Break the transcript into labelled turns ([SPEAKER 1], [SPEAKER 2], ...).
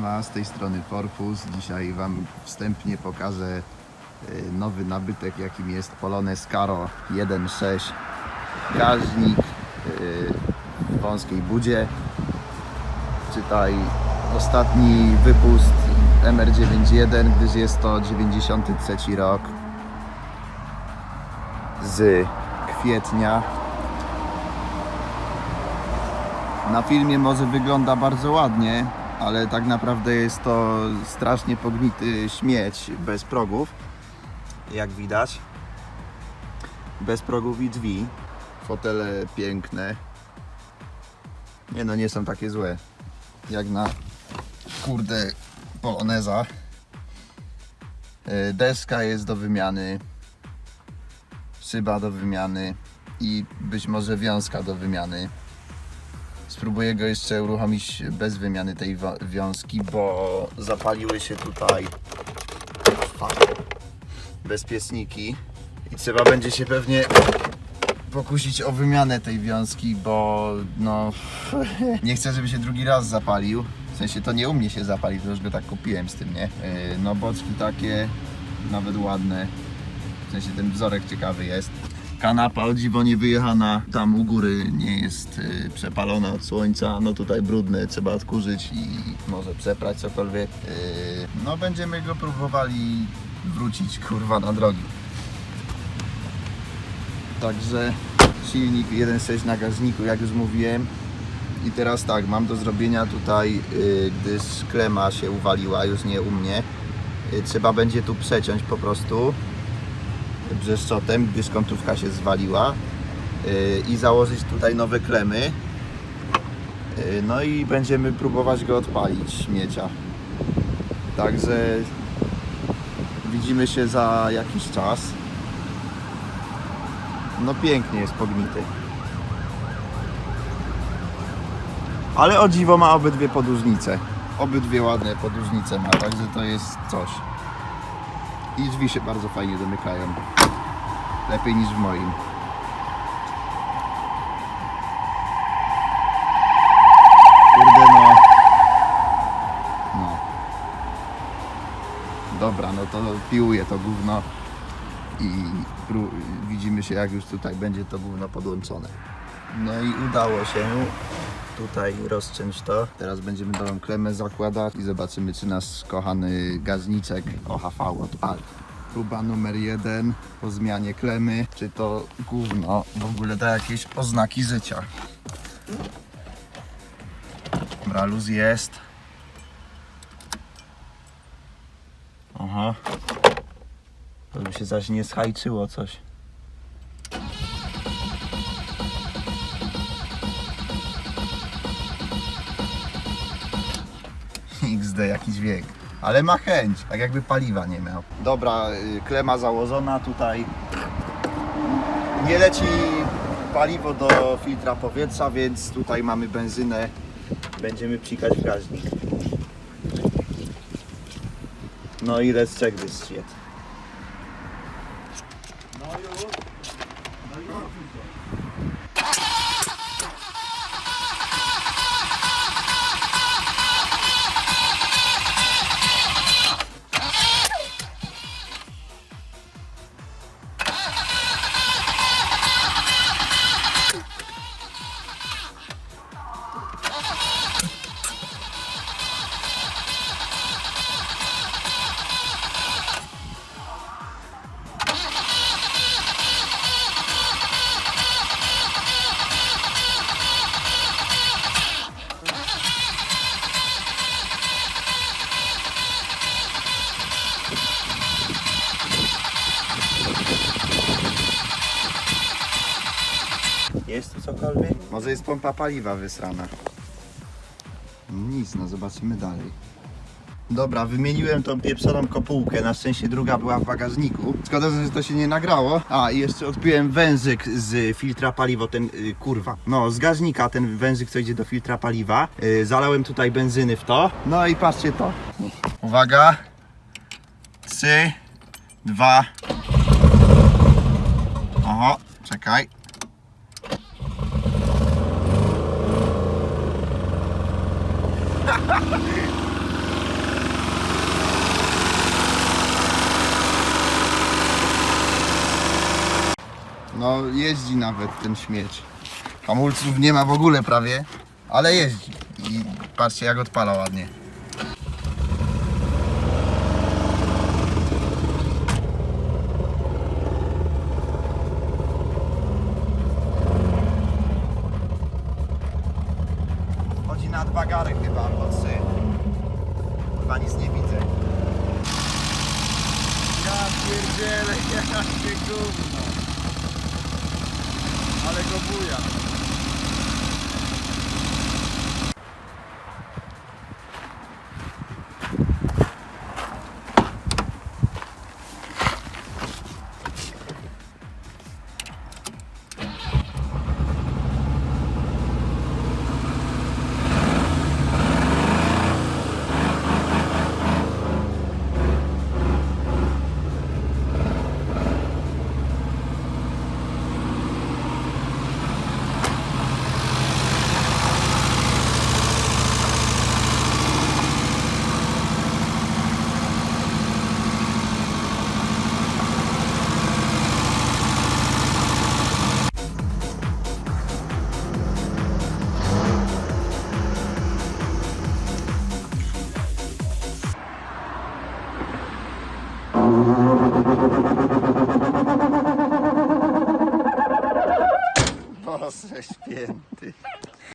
[SPEAKER 1] Siema, z tej strony Forfus. Dzisiaj Wam wstępnie pokażę y, nowy nabytek, jakim jest Polones Caro 1.6 gaźnik y, w wąskiej budzie. Czytaj ostatni wypust MR91, gdyż jest to 93 rok z kwietnia Na filmie może wygląda bardzo ładnie, ale tak naprawdę jest to strasznie pognity śmieć bez progów, jak widać. Bez progów i drzwi. Fotele piękne. Nie no, nie są takie złe. Jak na kurde poloneza. E, Deska jest do wymiany. Szyba do wymiany. I być może wiązka do wymiany. Spróbuję go jeszcze uruchomić bez wymiany tej wiązki, bo zapaliły się tutaj bezpieczniki i trzeba będzie się pewnie pokusić o wymianę tej wiązki, bo no nie chcę, żeby się drugi raz zapalił. W sensie to nie u mnie się zapali, to już go tak kupiłem z tym, nie? Yy, No boczki takie, nawet ładne. W sensie ten wzorek ciekawy jest. Kanapa o dziwo nie wyjechana, tam u góry nie jest y, przepalona od słońca, no tutaj brudne, trzeba odkurzyć i może przeprać cokolwiek. Y, no będziemy go próbowali wrócić kurwa na drogi. Także silnik 1.6 na gaźniku, jak już mówiłem. I teraz tak, mam do zrobienia tutaj, y, gdyż klema się uwaliła, już nie u mnie. Y, trzeba będzie tu przeciąć po prostu brzeszczotem, gdyż końcówka się zwaliła yy, i założyć tutaj nowe klemy. Yy, no i będziemy próbować go odpalić śmiecia. Także widzimy się za jakiś czas. No pięknie jest pognity ale o dziwo ma obydwie podłużnice obydwie ładne podłużnice ma, także to jest coś i drzwi się bardzo fajnie domykają. Lepiej niż w moim. Kurde no. No. Dobra, no to piłuję to gówno i widzimy się jak już tutaj będzie to gówno podłączone. No i udało się tutaj rozciąć to. Teraz będziemy nową klemę zakładać i zobaczymy czy nasz kochany gazniczek OHV odpali. Próba numer jeden po zmianie klemy. Czy to gówno w ogóle da jakieś oznaki życia? Dobra, luz jest. Aha. To by się zaś nie schajczyło coś. Jakiś wiek. Ale ma chęć, tak jakby paliwa nie miał. Dobra, y, klema założona tutaj. Nie leci paliwo do filtra powietrza, więc tutaj mamy benzynę. Będziemy psikać w gaźnik. No i let's check this shit. Cokolwiek? Może jest pompa paliwa wysrana. Nic, no zobaczymy dalej. Dobra, wymieniłem tą pieprzoną kopułkę, na szczęście druga była w bagażniku. Szkoda, że to się nie nagrało. A, i jeszcze odpiłem wężyk z filtra paliwa, ten, y, kurwa, no z gaźnika ten wężyk, co idzie do filtra paliwa. Y, zalałem tutaj benzyny w to. No i patrzcie to. Uwaga. Trzy, dwa. Oho, czekaj. No jeździ nawet ten śmieć. Hamulców nie ma w ogóle prawie, ale jeździ. I patrzcie jak odpala ładnie. Na dwa gary chyba, albo trzy. Chyba nic nie widzę. Ja pierdzielę, jakie gówno. Ale go buja. niente.